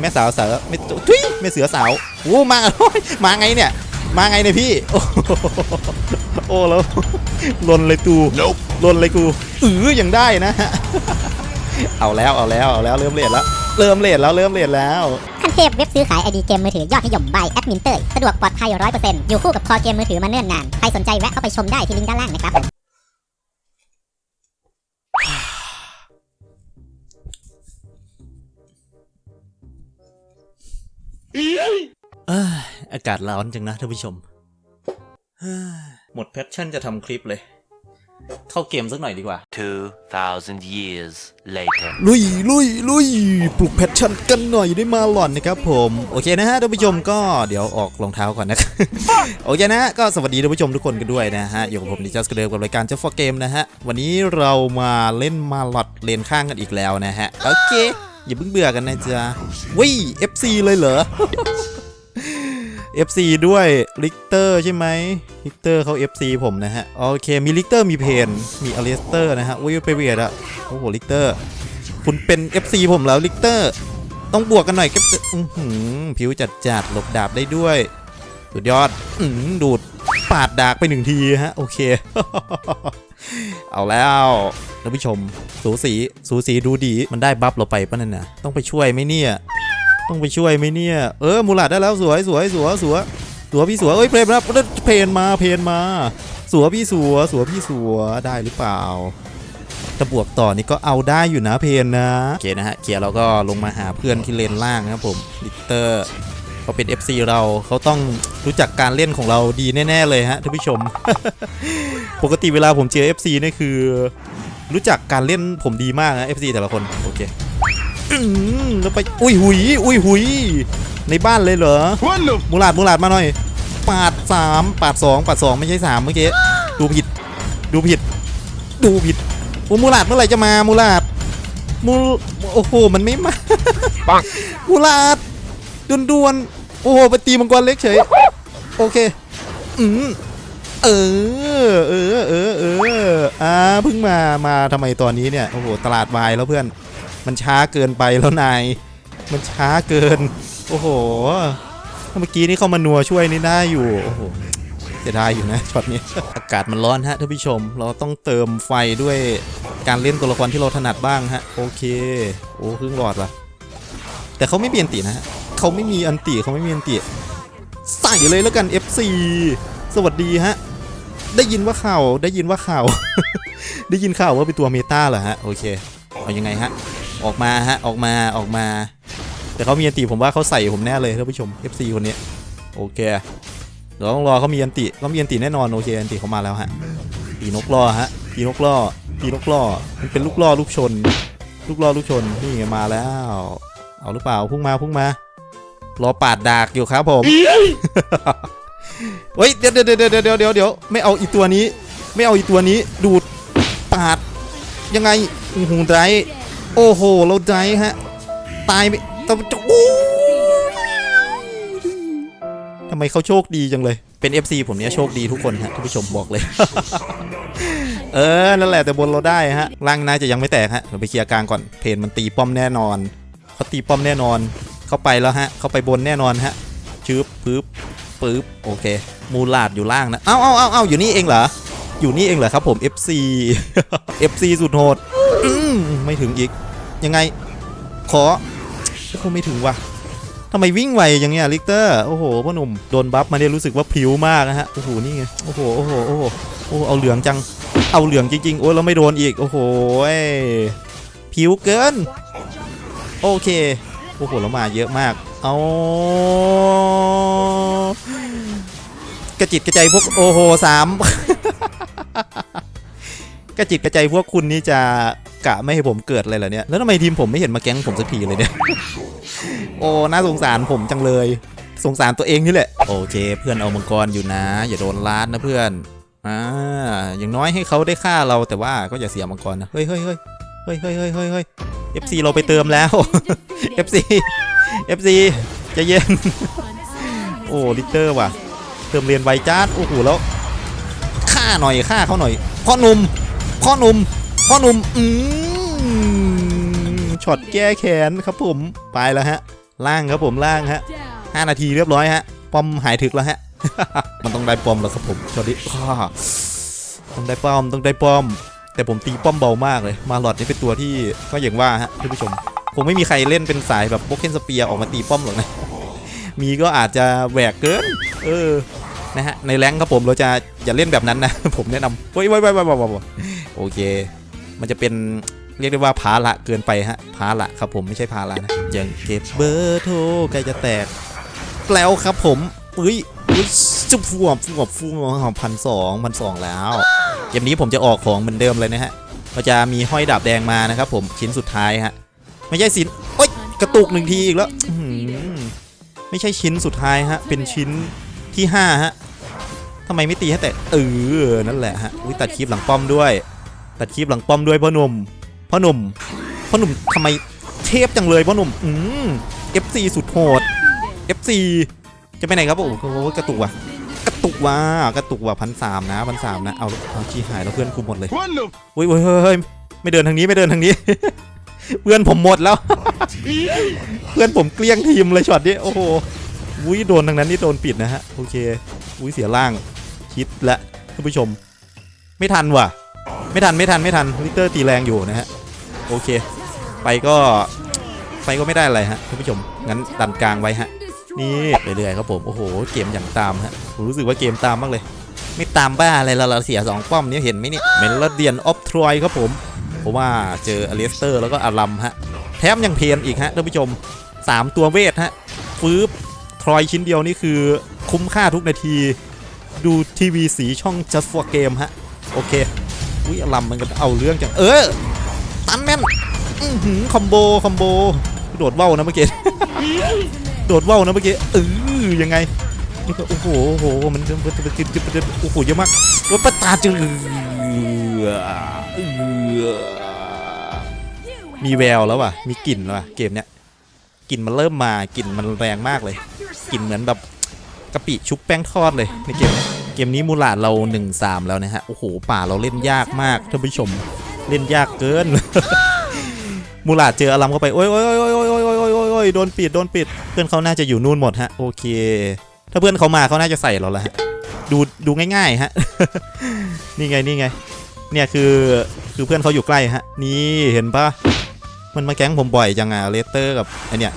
แม่สาวสาวไม่ทุยแม่เสือสาวโอ้มาโอ้ยมาไงเนี่ย มาไงเนี่ยพี่โอ้โหโอ้แล้วลนเลยตูลนเลยกูอือยังได้นะฮะเอาแล้วเอาแล้วเอาแล้วเริ่มเลทแล้ว เริ่มเลทแล้วเริ่มเลทแล้วขั้นเทพเว็บซื้อขายไอดีเกมมือถือยอดนิยม by แอดมินเตยสะดวกปลอดภัย100%อยู่คู่กับคอเกมมือถือมาเนิ่นนาน ใครสนใจแวะเข้าไปชมได้ที่ลิงก์ด้านล่างนะครับ อ้ยอากาศร้อนจังนะท่านผู้ชมเฮ้ยหมดแพชชั่นจะทำคลิปเลย เข้าเกมสักหน่อยดีกว่า 2,000 years later. ลุยลุยลุยปลุกแพชชั่นกันหน่อยได้มาหล่อนนะครับผม โอเคนะฮะท่านผู้ชมก็เดี๋ยวออกรองเท้าก่อนนะครับ โอเคนะฮะก็สวัสดีท่านผู้ชมทุกคนกันด้วยนะฮะ อยู่กับผมดิจัสกเดิมกับรายการเจ้าฟอเกมนะฮะ วันนี้เรามาเล่นมาหลอดเลนข้างกันอีกแล้วนะฮะ โอเค อย่าเพิ่งเบื่อกันนะจ๊ะวิ FC เลยเหรอ FC ด้วยลิกเตอร์ใช่ไหมลิกเตอร์เขา FC ผมนะฮะ โอเค มีลิกเตอร์มีเพน มีอเลสเตอร์นะฮะอุ้ยไปเวียดอะโอ้โหลิกเตอร์ คุณเป็น FC ผมแล้วลิกเตอร์ ต้องบวกกันหน่อยก็จะอื้อหือผิวจัดจัดหลบดาบได้ด้วย สุดยอด อืดูดปาดดากไปหนึ่งทีฮะ โอเค เอาแล้วท่านผู้ชม สูสี สูสีดูดี มันได้บัฟเราไปปะนั่นน่ะ ต้องไปช่วยไหมเนี่ย ต้องไปช่วยไหมเนี่ย เออ มูลาดได้แล้วสวยสวยสวยสวยสวยพี่สวยเอ้ยเพลนมาเพลนมาเพลนมาสัวพี่สัวสัวพี่สัวได้หรือเปล่าถ้าบวกต่อนี่ก็เอาได้อยู่นะเพนนะ โอเคนะฮะ เกียร์เราก็ลงมาหาเพื่อนที่เลนล่างนะครับผมลิตเตอร์ เขาเป็น FC เราเขาต้องรู้จักการเล่นของเราดีแน่ ๆ เลยฮะท่านผู้ชม ปกติเวลาผมเจอ FC นี่คือ รู้จักการเล่นผมดีมากนะ FC แต่ละคนโอเคอื้อหือแล้วไปอุ้ยหุยอุ้ยหุยในบ้านเลยเหรอมูลาดมูลาดมาหน่อย ปาดสามปาดสองปาดสองไม่ใช่สามเมื่อกี้ดูผิด ดูผิด ดูผิดโอ้มูลาดเมื่อไหร่จะมามูลาดมูโอ้โหมันไม่มามูลาดดวนดวนๆ โอ้โหไปตีมังกรเล็กเฉย โอเค อืมเออ เออ เออ เออ อ่า เพิ่งมา มาทำไมตอนนี้เนี่ย โอ้โห ตลาดวายแล้วเพื่อน มันช้าเกินไปแล้วนาย มันช้าเกิน โอ้โห เมื่อกี้นี่เข้ามานัวช่วยนี่ได้อยู่ โอ้โหเสียดายอยู่นะช็อตนี้ อากาศมันร้อนฮะท่านผู้ชม เราต้องเติมไฟด้วยการเล่นตัวละครที่เราถนัดบ้างฮะ โอเค โอ้ครึ่งหลอดว่ะ แต่เขาไม่มีอันตินะฮะ เขาไม่มีอันติเขาไม่มีอันติใส่เลยแล้วกัน FC สวัสดีฮะ ได้ยินว่าข่าวได้ยินว่าข่าว ได้ยินข่าวว่าเป็นตัวเมตาเหรอฮะ โอเค เอายังไงฮะ ออกมาฮะ ออกมาออกมา แต่เขามีอันติผมว่าเขาใส่ผมแน่เลยท่านผู้ชม FC คนนี้โอเคเดี๋ยวต้องรอเขามีอันติเขามีอันติแน่นอนโอเคอันติเขามาแล้วฮะปีนกล่อฮะปีนกล่อปีนกล่อมันเป็นลูกล่อลูกชน ลูกล่อลูกชนนี่ไงมาแล้ว เอาหรือเปล่าพุ่งมาพุ่งมา รอปาดดากอยู่ครับผมเฮ้ยเดี๋ยวเดี๋ยวเดี๋ยวเดี๋ยวเดี๋ยวเดี๋ยวไม่เอาอีตัวนี้ ไม่เอาอีตัวนี้ ดูดปาด ยังไงอื้อหูไดรฟ์โอ้โหเราไดรฟ์ฮะ ตายไปแต่จะโอ้ยทำไมเขาโชคดีจังเลย เป็น FC ผมเนี้ยโชคดีทุกคนฮะท่านผู้ชมบอกเลย เออ นั่นแหละแต่บนเราได้ฮะล่างน่าจะยังไม่แตกฮะเราไปเคลียร์กลางก่อนเพนมันตีป้อมแน่นอนเขาตีป้อมแน่นอน เข้าไปแล้วฮะ เข้าไปบนแน่นอนฮะชืบปึ๊บปึ๊บโอเค มูลาดอยู่ล่างนะ เอ้าเอ้าเอ้าเอ้าอยู่นี่เองเหรอ อยู่นี่เองเหรอครับผม FC FC สุดโหดไม่ถึงอีก ยังไง ขอโอ้โหไม่ถึงว่ะทำไมวิ่งไวอย่างเงี้ยลิกเตอร์ โอ้โหพ่อหนุ่มโดนบัฟมาเนี่ยรู้สึกว่าพริ้วมากนะฮะ โอ้โห นี่ไง โอ้โห โอ้โห โอ้โห โอ้เอาเหลืองจัง เอาเหลืองจริงๆ โอ้ยเราไม่โดนอีก โอ้โหผิวเกิน โอเค โอ้โหแล้วมาเยอะมาก เอากระจิตกระใจพวกโอ้โหสามกระจิตกระใจพวกคุณนี่จะกะไม่ให้ผมเกิดอะไรเหรอเนี่ย แล้วทำไมทีมผมไม่เห็นมาแก๊งผมสักทีเลยเนี่ย โอ้ น่าสงสารผมจังเลย สงสารตัวเองนี่แหละ โอเค เพื่อนเอามังกรอยู่นะ อย่าโดนลาดนะเพื่อน อ่า อย่างน้อยให้เขาได้ฆ่าเราแต่ว่าก็อย่าเสียมังกรนะ เฮ้ยเฮ้ยเฮ้ยเฮ้ยเฮ้ยเฮ้ยเฮ้ย FC เราไปเติมแล้ว FC FC ใจะเย็น โอ้ลิเตอร์ว่ะ เติมเรียนไวจัดโอ้โหแล้วฆ่าหน่อยฆ่าเขาหน่อยพ่อหนุ่มพ่อหนุ่มพ่อหนุ่มอืมช็อตแก้แค้นครับผมไปแล้วฮะ ล่างครับผมล่างฮะห้านาทีเรียบร้อยฮะป้อมหายถึกแล้วฮะ มันต้องได้ป้อมแล้วครับผมช็อตนี้อ้าต้องได้ป้อมต้องได้ป้อม แต่ผมตีป้อมเบามากเลย มาหลอดนี่เป็นตัวที่ก็อย่างว่าฮะท่านผู้ชมคงไม่มีใครเล่นเป็นสายแบบโบเคนสเปียออกมาตีป้อมหรอกนะ มีก็อาจจะแหวกเกิน เออ นะฮะ ในแรงครับผมเราจะอย่าเล่นแบบนั้นนะ ผมแนะนำเว้ยเว้ยเว้ยเว้ยเว้โอเค มันจะเป็นเรียกได้ว่าภาระเกินไปฮะภาระครับผมไม่ใช่ภาระนะยังเก็บเบอร์โทรใกล้จะแตกแล้วครับผมอุ้ย จุบฟัวฟัวฟัวพันสองพันสองแล้วเกมนี้ผมจะออกของเหมือนเดิมเลยนะฮะก็จะมีห้อยดาบแดงมานะครับผมชิ้นสุดท้ายฮะไม่ใช่สินโอ๊ยกระตุกหนึ่งทีอีกแล้วไม่ใช่ชิ้นสุดท้ายฮะเป็นชิ้นที่ห้าฮะทำไมไม่ตีให้แต่เออนั่นแหละฮะอุ้ยตัดคลิปหลังป้อมด้วย ตัดคลิปหลังป้อมด้วยพ่อหนุ่มพ่อหนุ่มพ่อหนุ่มทำไมเทพจังเลยพ่อหนุ่มอืม FC สุดโหด FC จะไปไหนครับโอ้โหกระตุกว่ะกระตุกว่ะกระตุกว่ะพันสามนะพันสามนะเอาเอาชี้หายแล้วเพื่อนกูหมดเลย What the อุ้ยเฮ้ยเฮ้ยเฮ้ยไม่เดินทางนี้ไม่เดินทางนี้ เพื่อนผมหมดแล้ว เพื่อนผมเกลี้ยงทีมเลยช็อตนี้โอ้โหอุ้ยโดนทางนั้นนี่โดนปิดนะฮะโอเคอุ้ยเสียล่างคิดละท่านผู้ชม ไม่ทันว่ะ ไม่ทันไม่ทันไม่ทันลิเตอร์ตีแรงอยู่นะฮะโอเค ไปก็ไปก็ไม่ได้อะไรฮะท่านผู้ชมงั้นดันกลางไว้ฮะ นี่เรื่อยๆครับผมโอ้โหเกมอย่างตามฮะผมรู้สึกว่าเกมตามมากเลย ไม่ตามบ้าอะไรเราเราเสียสองป้อมนี่ยเห็นไหมเนี่ยเมลเดียนออฟทรอยครับผมเพราะว่าเจออเลสเตอร์แล้วก็อารัมฮะแถมยังเพนอีกฮะท่านผู้ชม 3 ตัวเวทฮะฟืบทรอยชิ้นเดียวนี่คือคุ้มค่าทุกนาที ดูทีวีสีช่อง just for game ฮะ โอเคอุ้ยอารัมมันก็เอาเรื่องจัง เออ ตันแม่น อือหือคอมโบ คอมโบ โดดเว้านะเมื่อกี้ โดดว่าวนะเมื่อกี้เออยังไงนี่ก็โอ้โหโอ้โหมันมันมันมันมันโอ้โหเยอะมากว่าปะตาจึงมีแววแล้วว่ะมีกลิ่นแล้วว่ะเกมเนี้ยกลิ่นมันเริ่มมากลิ่นมันแรงมากเลยกลิ่นเหมือนแบบกะปิชุบแป้งทอดเลยในเกมเกมนี้มูลาดเรา1-3แล้วนะฮะโอ้โหป่าเราเล่นยากมากท่านผู้ชมเล่นยากเกินมูลาดเจออารัมเข้าไปโอ้ยโอ้ยโอ้ยโอ้ย ยโอ้ยโอ้ยโดนปิดโดนปิด เพื่อนเขาน่าจะอยู่นู่นหมดฮะโอเค ถ้าเพื่อนเขามาเขาน่าจะใส่เราแล้วฮะดูดูง่ายๆฮะนี่ไงนี่ไง เนี่ยคือคือเพื่อนเขาอยู่ใกล้ฮะ นี่เห็นปะมันมาแก๊งผมบ่อยจังอะเลสเตอร์กับไอเนี่ย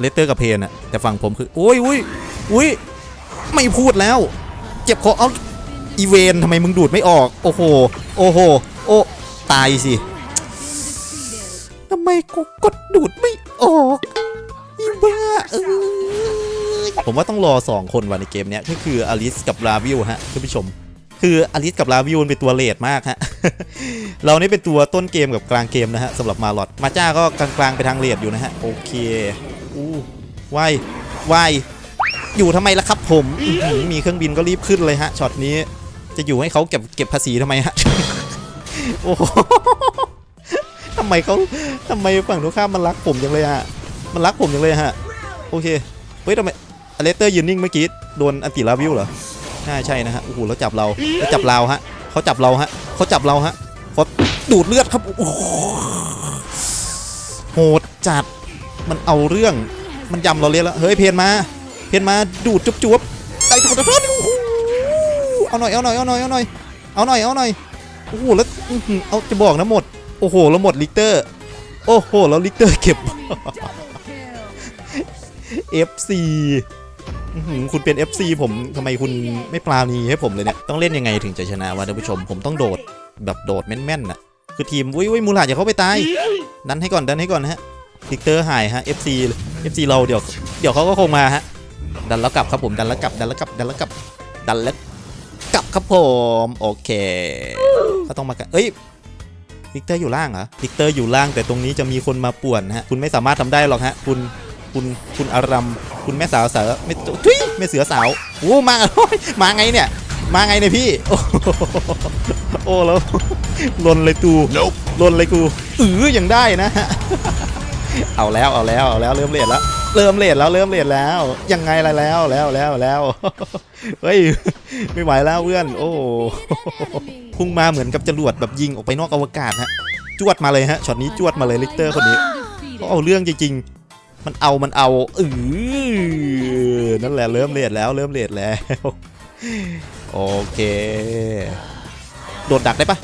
เลสเตอร์กับเพนอะแต่ฝั่งผมคือโอ้ยอุ้ยอุ้ยไม่พูดแล้ว เจ็บคอเอาอีเวนทำไมมึงดูดไม่ออก โอ้โห โอ้โห โอ้ ตายสิทำไมกูกดดูดไม่ ออกอีบ้าเอ้ยผมว่าต้องรอ 2 คนว่ะในเกมเนี้ยก็คืออลิสกับลาวิวฮะท่านผู้ชม คืออลิสกับลาวิวเป็นตัวเลดมากฮะ เรานี่เป็นตัวต้นเกมกับกลางเกมนะฮะสำหรับมาลอดมาจ้าก็กลางๆไปทางเลดอยู่นะฮะ โอเคอู้ว่ายว่ายอยู่ทำไมล่ะครับผมมีเครื่องบินก็รีบขึ้นเลยฮะช็อตนี้ จะอยู่ให้เขาเก็บเก็บภาษีทำไมฮะ โอ้ ทำไมเขาทำไมฝั่งตรงข้ามมันรักผมจังเลยฮะ มันรักผมจังเลยฮะ โอเค เฮ้ยทำไมอเลสเตอร์ยืนนิ่งเมื่อกี้โดนอันติลาวิวเหรอใช่ใช่นะฮะ โอ้โหแล้วจับเราแล้วจับเราฮะเขาจับเราฮะเขาจับเราฮะเขาดูดเลือดครับ โอ้โหโหดจัด มันเอาเรื่อง มันยำเราเรียแล้ว เฮ้ยเพนมา เพนมาดูดจุ๊บจุ๊บไต่ถูกตะโอ้โหเอาหน่อย เอาหน่อย เอาหน่อย เอาหน่อย เอาหน่อย เอาหน่อย โอ้โห แล้วอื้ออเอาจะบอกนะหมด โอ้โหแล้วหมดลิกเตอร์ โอ้โหแล้วลิกเตอร์เก็บ FC อื้อหือคุณเป็น FC ผมทำไมคุณไม่ปราณีให้ผมเลยเนี่ย ต้องเล่นยังไงถึงจะชนะวะท่านผู้ชม ผมต้องโดดแบบโดดแม่นๆน่ะ คือทีมอุ้ยอุ้ยมูลาอย่าเข้าไปตาย ดันให้ก่อนดันให้ก่อนฮะลิกเตอร์หายฮะ FC FC เราเดี๋ยวเดี๋ยวเขาก็คงมาฮะ ดันแล้วกลับครับผม ดันแล้วกลับ ดันแล้วกลับ ดันแล้วกลับ ดันแล้วกลับครับผม โอเค ก็ต้องมากันเอ้ย ลิกเตอร์อยู่ล่างเหรอลิกเตอร์อยู่ล่างแต่ตรงนี้จะมีคนมาป่วนฮะคุณไม่สามารถทำได้หรอกฮะคุณคุณคุณอารัมคุณแม่สาวสาวไม่ทุยแม่เสือสาวโอ้มาโอ้ยมาไงเนี่ย มาไงเนี่ยพี่โอ้โหโอ้แล้วลนเลยตู Nope. ลนเลยกูเออยังได้นะฮะเอาแล้วเอาแล้วเอาแล้วเริ่มเลทแล้ว เริ่มเลทแล้วเริ่มเลทแล้ว ยังไงล่ะแล้วแล้วแล้วแล้วเฮ้ยไม่ไหวแล้วเพื่อน โอ้พุ่งมาเหมือนกับจรวดแบบยิงออกไปนอกอวกาศฮะจวดมาเลยฮะช็อตนี้จวดมาเลยลิกเตอร์คนนี้เขาเอาเรื่องจริงๆมันเอามันเอาเออนั่นแหละเริ่มเลดแล้วเริ่มเลดแล้วโอเคโดดดักได้ปะ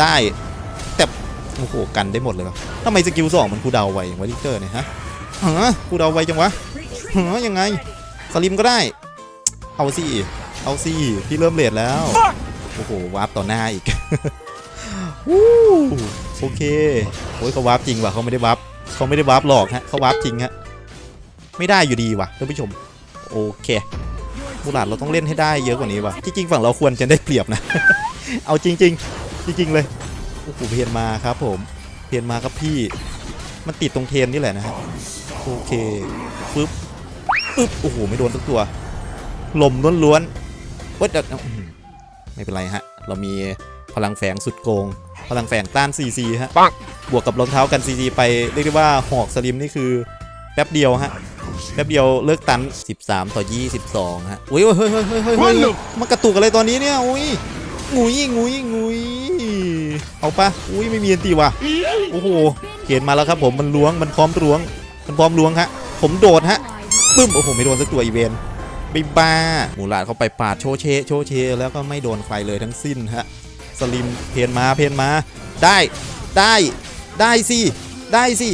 ได้แต่โอ้โหกันได้หมดเลยทำไมสกิลสองมันคูลดาวไวอย่างวะลิกเตอร์เนี่ยฮะ ฮะคูลดาไวจังวะเฮะยังไง สลิมก็ได้ เอาสิ เอาสิ พี่เริ่มเลดแล้ว โอ้โห วาร์ปต่อหน้าอีกวู้โอเคโอ้ยเขาวาร์ปจริงว่ะเขาไม่ได้วาร์ปเขาไม่ได้วาร์ปหลอกฮะเขาวาร์ปจริงฮะ ไม่ได้อยู่ดีว่ะท่านผู้ชม โอเคมูหลาดเราต้องเล่นให้ได้เยอะกว่านี้ว่ะที่จริงฝั่งเราควรจะได้เปรียบนะ เอาจริง ๆ จริง ๆ เลย โอ้โหเพียนมาครับผม เพียนมาครับพี่ มันติดตรงเทนนี่แหละนะฮะ โอเคปึ๊บปึ๊บโอ้โหไม่โดนสักตัวลมล้วนๆเว้ยเดี๋ยวอื้อหือไม่เป็นไรฮะ เรามีพลังแฝงสุดโกง พลังแฝงต้าน CC ฮะปังบวกกับรองเท้ากัน CC ไปเรียกได้ว่าหอกสลิมนี่คือแป๊บเดียวฮะแป๊บเดียวเลิกตัน 13 ต่อ 22 ฮะอุ้ยเฮ้ยเฮ้ยเฮ้ยเฮ้ยเฮ้ยเฮ้ยมันกระตุกอะไรตอนนี้เนี่ยอุ้ยงุยงุยงุยเอาปะอุ้ยไม่มีอันตีว่ะโอ้โหเขียนมาแล้วครับผมมันล้วงมันพร้อมล้วง มันพร้อมล้วงฮะ ผมโดดฮะปึ้ม โอ้โห ไม่โดนสักตัวอีเวนไม่บ้าหมูหลาดเข้าไปปาดโชเช โชเช แล้วก็ไม่โดนใครเลยทั้งสิ้นฮะ สลิมเพนมาเพนมา ได้ได้ได้สิได้สิ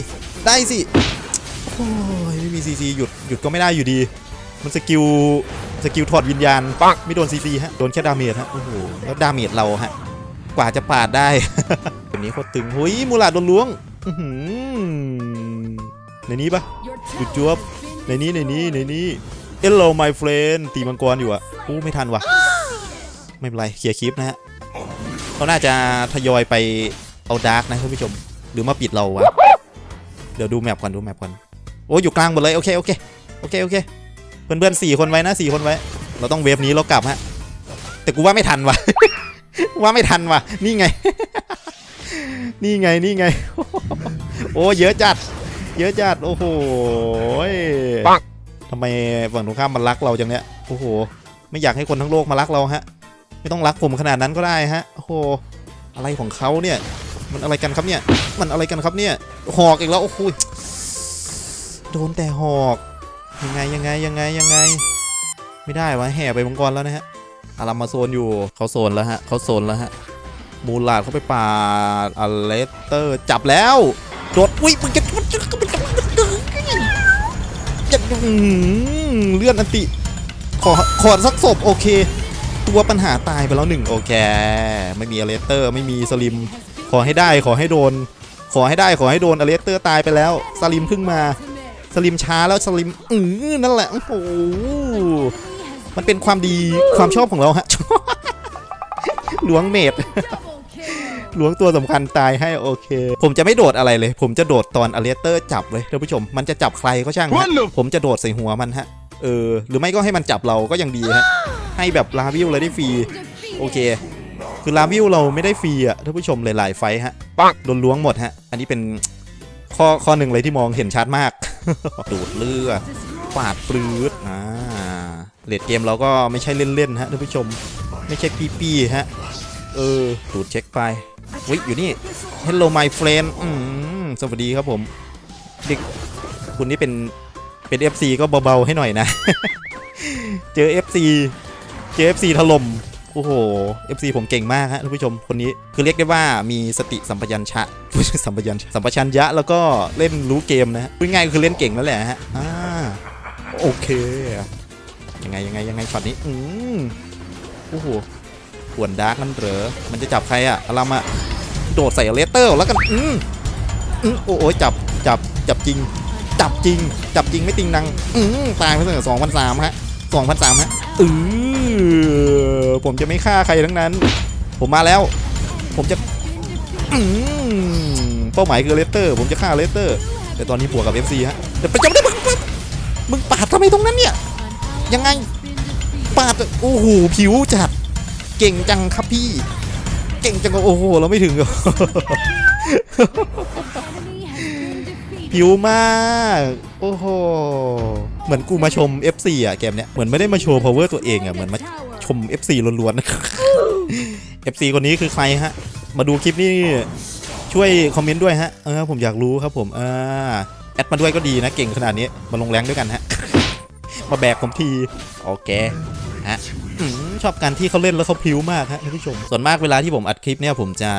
ได้สิโอ้ยไม่มีซีซีหยุดหยุดก็ไม่ได้อยู่ดี มันสกิลสกิลถอดวิญญาณปังไม่โดนซีซีฮะโดนแค่ดาเมจฮะโอ้โหแล้วดาเมจเราฮะกว่าจะปาดได้แบบนี้โคตรตึงหุยมูลาดโดนล้วงอื้อ ในนี้ปะจุดจวบในนี้ในนี้ในนี้ Hello my friend ตีมังกรอยู่อะอู้ไม่ทันวะไม่เป็นไรเคลียร์คลิปนะฮะเขาน่าจะทยอยไปเอาดาร์กนะท่านผู้ชม หรือมาปิดเราวะเดี๋ยวดูแมปก่อนดูแมปก่อนโอ้ยอยู่กลางหมดเลยโอเคโอเคโอเคโอเคเพื่อนเพื่อนๆสี่คนไว้นะสี่คนไว้ เราต้องเวฟนี้เรากลับฮะแต่กูว่าไม่ทันวะว่าไม่ทันวะนี่ไง นี่ไงนี่ไง โอ้เยอะจัด เยอะจัด โอ้โหปังทำไมฝั่งตรงข้ามมันรักเราจังเนี้ย โอ้โห ไม่อยากให้คนทั้งโลกมารักเราฮะ ไม่ต้องรักผมขนาดนั้นก็ได้ฮะ โอ้โห อะไรของเขาเนี่ย มันอะไรกันครับเนี่ย มันอะไรกันครับเนี่ย หอกอีกแล้ว โอ้โห โดนแต่หอก ยังไงยังไงยังไงยังไง ไม่ได้วะแห่ไปมังกรแล้วนะฮะ อารัมมาโซนอยู่ เขาโซนแล้วฮะ เขาโซนแล้วฮะมูลาดเขาไปปาดอเลสเตอร์ จับแล้ว โดด อุ้ยมึงจะ จะเลื่อนอันติ ขอขอสักศพโอเค ตัวปัญหาตายไปแล้วหนึ่งโอเค ไม่มีอเลสเตอร์ ไม่มีสลิม ขอให้ได้ขอให้โดน ขอให้ได้ขอให้โดนอเลสเตอร์ตายไปแล้ว สลิมเพิ่งมา สลิมช้าแล้วสลิมอือนั่นแหละโอ้โหมันเป็นความดีความชอบของเราฮะล้วงเมด ล้วงตัวสำคัญตายให้โอเค ผมจะไม่โดดอะไรเลย ผมจะโดดตอนอเลเตอร์จับเลยท่านผู้ชม มันจะจับใครก็ช่างฮะ Wonderful ผมจะโดดใส่หัวมันฮะ เออ หรือไม่ก็ให้มันจับเราก็ยังดีฮะ ให้แบบลาวิวเลยได้ฟรี โอเค คือลาวิวเราไม่ได้ฟรีอะท่านผู้ชมหลายๆไฟท์ฮะปังโดนล้วงหมดฮะ อันนี้เป็นข้อข้อหนึ่งเลยที่มองเห็นชัดมาก ดูดเลือดปาดปลื้ดอ่าเลดเกมเราก็ไม่ใช่เล่นๆฮะท่านผู้ชม ไม่ใช่ปี้ๆฮะเออดูดเช็คไปวิอยู่นี่ Hello my friend อืมสวัสดีครับผมเด็กคุณนี่เป็นเป็น FC ก็เบาๆให้หน่อยนะ เจอ FC เจอ FC ถล่มโอ้โห FC ผมเก่งมากฮะท่านผู้ชมคนนี้คือเรียกได้ว่ามีสติสัมปชัญชะสัมปชัญชะสัมปชัญญะแล้วก็เล่นรู้เกมนะฮะง่ายก็คือเล่นเก่งนั่นแหละฮะอ่าโอเคยังไงยังไงยังไงช็อตนี้อืมโอ้โห ขวนดาร์กนั่นเหรอ มันจะจับใครอะอารามอะโดดใส่เลสเตอร์แล้วกัน อืมอืมโอ้โหจับ จับ จับจริง จับจริง จับจริงไม่ติงนัง อืมตายไปตั้งแต่สองพันสามฮะสองพันสามฮะเออผมจะไม่ฆ่าใครทั้งนั้น ผมมาแล้ว ผมจะ อืมเป้าหมายคือเลสเตอร์ ผมจะฆ่าเลสเตอร์ แต่ตอนนี้บวกกับ FC ฮะเดี๋ยวไปจับได้มึงมึงปาดทำไมตรงนั้นเนี่ย ยังไง ปาด โอ้โห ผิวจัด เก่งจังครับพี่ เก่งจังโอ้โหเราไม่ถึงผิวมาก โอ้โห เหมือนกูมาชม FC อะเกมเนี้ย เหมือนไม่ได้มาโชว์ power ตัวเองอะ เหมือนมาชม FC ล้วนๆ FC คนนี้คือใครฮะ มาดูคลิปนี้ช่วยคอมเมนต์ด้วยฮะ เออผมอยากรู้ครับผม อ่า แอดมาด้วยก็ดีนะ เก่งขนาดนี้ มาลงแรงด้วยกันฮะ มาแบกผมที โอเค ฮะ ชอบการที่เขาเล่นแล้วเขาพิ้วมากฮะท่านผู้ชม ส่วนมากเวลาที่ผมอัดคลิปเนี่ยผมจะ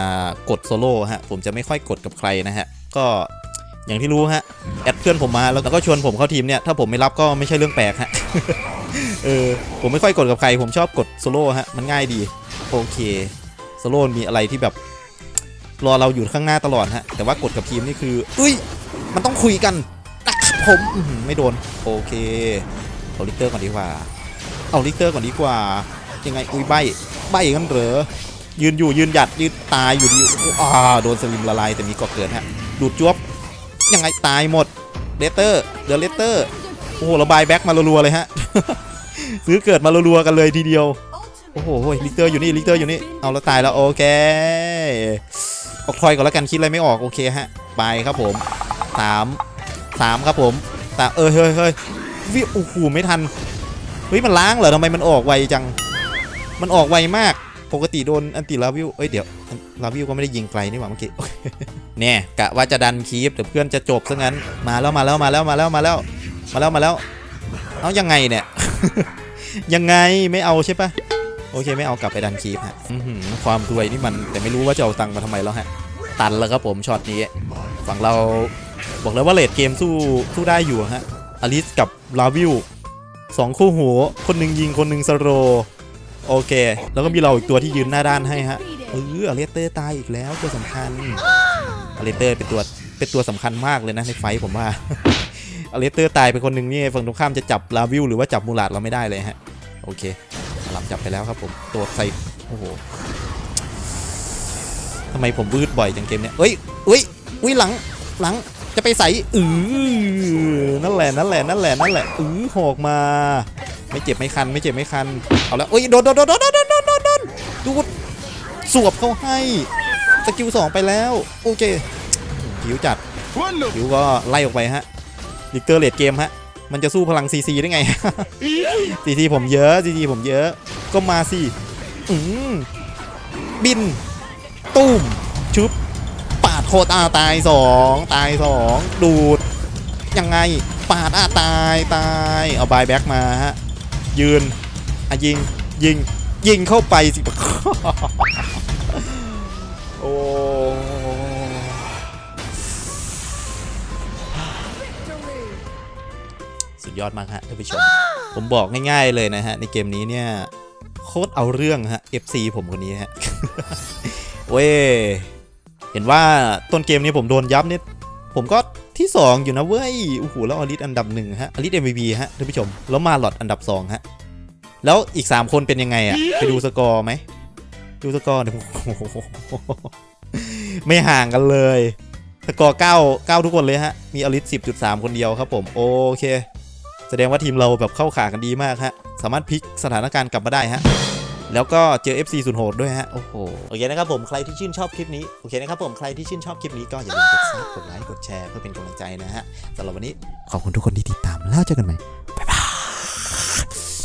กดโซโล่ฮะผมจะไม่ค่อยกดกับใครนะฮะก็อย่างที่รู้ฮะแอดเพื่อนผมมาแล้วก็ชวนผมเข้าทีมเนี่ยถ้าผมไม่รับก็ไม่ใช่เรื่องแปลกฮะเออผมไม่ค่อยกดกับใคร ผมชอบกดโซโล่ฮะมันง่ายดีโอเคโซโล่มีอะไรที่แบบรอเราอยู่ข้างหน้าตลอดฮะแต่ว่ากดกับทีมนี่คืออุ้ยมันต้องคุยกันนะครับผมไม่โดนโอเคเอาลิเตอร์ก่อนดีกว่า เอาลิเตอร์ก่อนดีกว่า ยังไงอุ้ยใบใบกันเหรอยืนอยู่ยืนหยัดยืนตายอยู่ดีอ่าโดนสลิมละลายแต่มีก่อเกิดฮะดูดจวบยังไงตายหมดเลเตอร์เดี๋ยวเลเตอร์โอ้โหระบายแบ็กมารัวๆเลยฮะซื้อเกิดมารัวๆกันเลยทีเดียวโอ้โหลิเตอร์อยู่นี่ลิเตอร์อยู่นี่เอาแล้วตายแล้วโอเคออกทอยก่อนแล้วกันคิดอะไรไม่ออกโอเคฮะไปครับผมสามสามครับผมแต่เออเฮ้ยเฮ้ยวิโอ้โหไม่ทันเฮ้ยมันล้างเหรอทำไมมันออกไวจัง มันออกไวมาก ปกติโดนอันติลาวิวเอ้ยเดี๋ยวลาวิวก็ไม่ได้ยิงไกลนี่หว่าเมื่อกี้เนี่ยกะว่าจะดันคีฟแต่เพื่อนจะจบซะงั้น มาแล้วมาแล้วมาแล้วมาแล้วมาแล้วมาแล้วมาแล้ว เอายังไงเนี่ย ยังไงไม่เอาใช่ปะโอเคไม่เอากลับไปดันคีฟฮะความรวยนี่มันแต่ไม่รู้ว่าจะเอาตังค์มาทำไมแล้วฮะ ตันแล้วครับผมช็อตนี้ ฝั่งเราบอกแล้วว่าเลดเกมสู้สู้ได้อยู่ฮะอลิสกับลาวิวสองคู่หู คนหนึ่งยิงคนหนึ่งสโร โอเค แล้วก็มีเราอีกตัวที่ยืนหน้าด้านให้ฮะเอออเลสเตอร์ตายอีกแล้วตัวสำคัญอเลสเตอร์เป็นตัวเป็นตัวสำคัญมากเลยนะในไฟผมว่าอเลสเตอร์ตายไปคนหนึ่งนี่ฝั่งตรงข้ามจะจับลาวิวหรือว่าจับมูลาดเราไม่ได้เลยฮะโอเคลัมจับไปแล้วครับผมตัวใส่โอ้โหทำไมผมวืดบ่อยจังเกมเนี้ยเอ้ยเอ้ยอุ้ยหลังหลังจะไปใส่อือนั่นแหละนั่นแหละนั่นแหละนั่นแหละอือหอกมา ไม่เจ็บไม่คันไม่เจ็บไม่คันเอาแล้วเอ้ยโดนโดนโดนโดนโดนโดนโดนโดนดูดสวบเขาให้สกิลสองไปแล้วโอเคผิวจัดผิวก็ไล่ออกไปฮะลิกเตอร์เลดเกมฮะมันจะสู้พลังซีซีได้ไงซีซีผมเยอะซีซีผมเยอะก็มาสิอืมบินตุ้มชุบปาดโคตรอาตายสองตายสองดูดยังไงปาดอาตายตายเอาบายแบ็กมาฮะ ยืนอะยิงยิงยิงเข้าไปสิโอ้สุดยอดมากฮะท่านผู้ชม ผมบอกง่ายๆเลยนะฮะ ในเกมนี้เนี่ย โคตรเอาเรื่องฮะ FC ผมคนนี้ฮะ เว้ย เห็นว่าต้นเกมนี้ผมโดนยับเนี่ย ผมก็ ที่ 2 อยู่นะเว้ยโอ้โหแล้วอลิสอันดับหนึ่งฮะอลิส MVP ฮะท่านผู้ชม แล้วมาหลอดอันดับ2ฮะแล้วอีก 3 คนเป็นยังไงอะไปดูสกอร์ไหมดูสกอร์เดี๋ยวโอ้โหไม่ห่างกันเลยสกอร์9 9ทุกคนเลยฮะ มีอลิส10.3คนเดียวครับผม โอเค แสดงว่าทีมเราแบบเข้าขากันดีมากฮะ สามารถพลิกสถานการณ์กลับมาได้ฮะ แล้วก็เจอ FC สุดโหดด้วยฮะ โอ้โห โอเคนะครับผมใครที่ชื่นชอบคลิปนี้ โอเคนะครับผมใครที่ชื่นชอบคลิปนี้ก็อย่าลืมกดซับกดไลค์กดแชร์เพื่อเป็นกำลังใจนะฮะสำหรับวันนี้ขอบคุณทุกคนที่ติดตามแล้วเจอกันใหม่